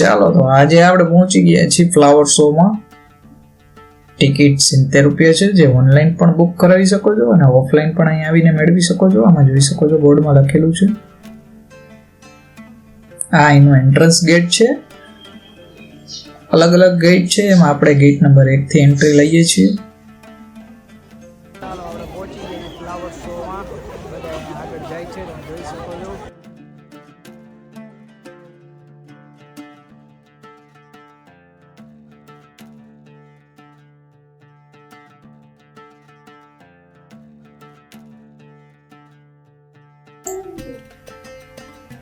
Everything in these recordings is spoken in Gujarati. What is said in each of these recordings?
ચાલો તો આજે આપણે પહોંચી ગયા છીએ ફ્લાવર શોમાં ટિકિટ સિત્તેર રૂપિયા છે, જે ઓનલાઈન પણ બુક કરાવી શકો છો અને ઓફલાઈન પણ અહીં આવીને મેળવી શકો છો. આમાં જોઈ શકો છો બોર્ડમાં લખેલું છે. આ એનું એન્ટ્રન્સ ગેટ છે. અલગ અલગ ગેટ છે, એમાં આપણે ગેટ નંબર એકથી એન્ટ્રી લઈએ છીએ. ચાલો, આપણે પહોંચી ગયા ફ્લાવર શોમાં બધા આગળ જાય છે જોઈ શકો છો.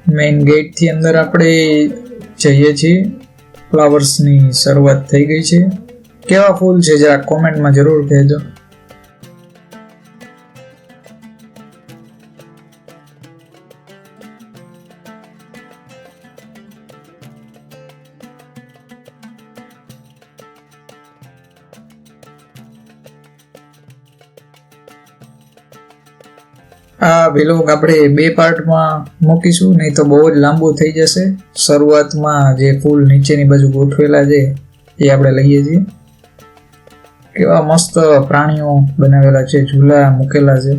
મેઇન ગેટથી અંદર આપણે જઈએ છીએ. ફ્લાવર્સની શરૂઆત થઈ ગઈ છે. કેવા ફૂલ છે? જરા કોમેન્ટમાં જરૂર કહેજો. આ વિલોગ આપણે બે પાર્ટમાં મૂકીશું, નહીં તો બહુ જ લાંબુ થઈ જશે. શરૂઆતમાં જે ફૂલ નીચેની બાજુ ગોઠવેલા છે, એ આપણે લઈએ છીએ. કેવા મસ્ત પ્રાણીઓ બનાવેલા છે, ઝૂલા મૂકેલા છે.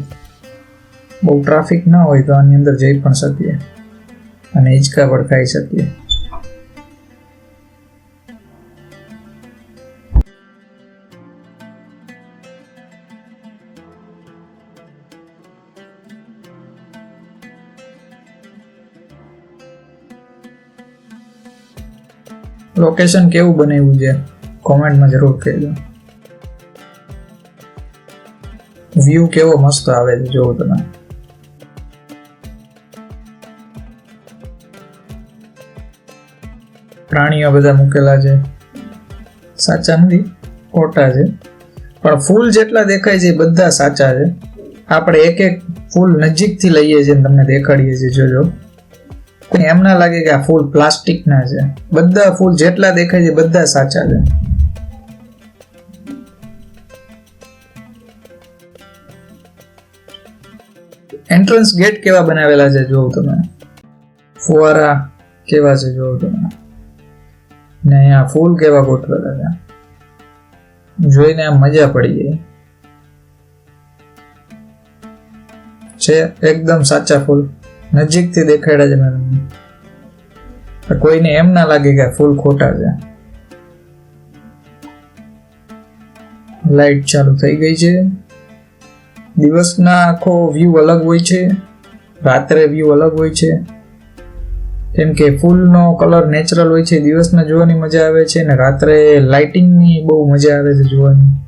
બહુ ટ્રાફિક ના હોય તો આની અંદર જઈ પણ શકીએ. અને હિંચકા પણ ખાઈ શકીએ. લોકેશન કેવું બનાવ્યું છે? કોમેન્ટમાં જરૂર કહેજો. વ્યૂ કેવો મસ્ત આવે છે, જોવો તમે. પ્રાણીઓ બધા મૂકેલા છે. સાચા નથી, ખોટા છે. પણ ફૂલ જેટલા દેખાય છે બધા સાચા છે. આપણે એક એક ફૂલ નજીકથી લઈએ છીએ તમને દેખાડીએ છીએ, જોજો. કોઈ એમ ના લાગે કે આ ફૂલ પ્લાસ્ટિક ના છે. બધા ફૂલ જેટલા દેખાય છે બધા સાચા છે. એન્ટ્રન્સ ગેટ કેવા બનાવેલા છે જોવો તમે. ફુવારા કેવા છે જોવો તમે. ને અહીંયા ફૂલ કેવા ગોઠવેલા છે. જોઈને મજા પડી જાય. છે, એકદમ સાચા ફૂલ. નજીકથી દેખાડ્યા છે મેડમ કોઈને એમ ના લાગે કે ફૂલ ખોટા છે. લાઈટ ચાલુ થઈ ગઈ છે. દિવસના આખો વ્યૂ અલગ હોય છે. રાત્રે વ્યૂ અલગ હોય છે. કેમ કે ફૂલનો કલર નેચરલ હોય છે. દિવસના જોવાની મજા આવે છે અને રાત્રે લાઇટિંગની બહુ મજા આવે છે જોવાની.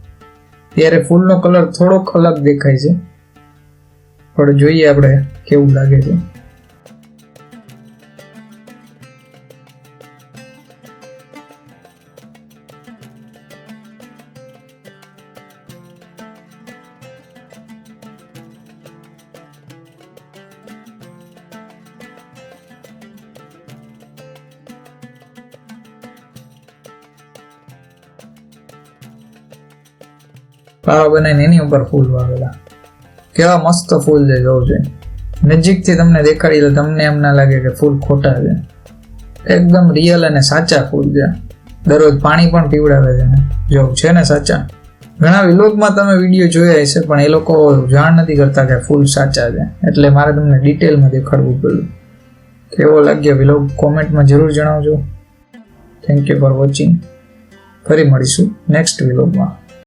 ત્યારે ફૂલનો કલર થોડોક અલગ દેખાય છે. પણ જોઈએ આપણે કેવું લાગે છે. પાવા બનાવીને એની ઉપર ફૂલ વાવેલા. કેવા મસ્ત ફૂલ છે, જોવું છે નજીકથી તમને દેખાડી તો તમને એમ ના લાગે કે ફૂલ ખોટા છે. એકદમ રિયલ અને સાચા ફૂલ છે. દરરોજ પાણી પણ પીવડાવે છે જોવું છે ને સાચા. ઘણા વિલોગમાં તમે વીડિયો જોયા હશે, પણ એ લોકો જાણ નથી કરતા કે ફૂલ સાચા છે. એટલે મારે તમને ડિટેલમાં દેખાડવું પડ્યું. કેવો લાગ્યો વિલોગ? કોમેન્ટમાં જરૂર જણાવજો. થેન્ક યુ ફોર વોચિંગ ફરી મળીશું નેક્સ્ટ વિલોગમાં.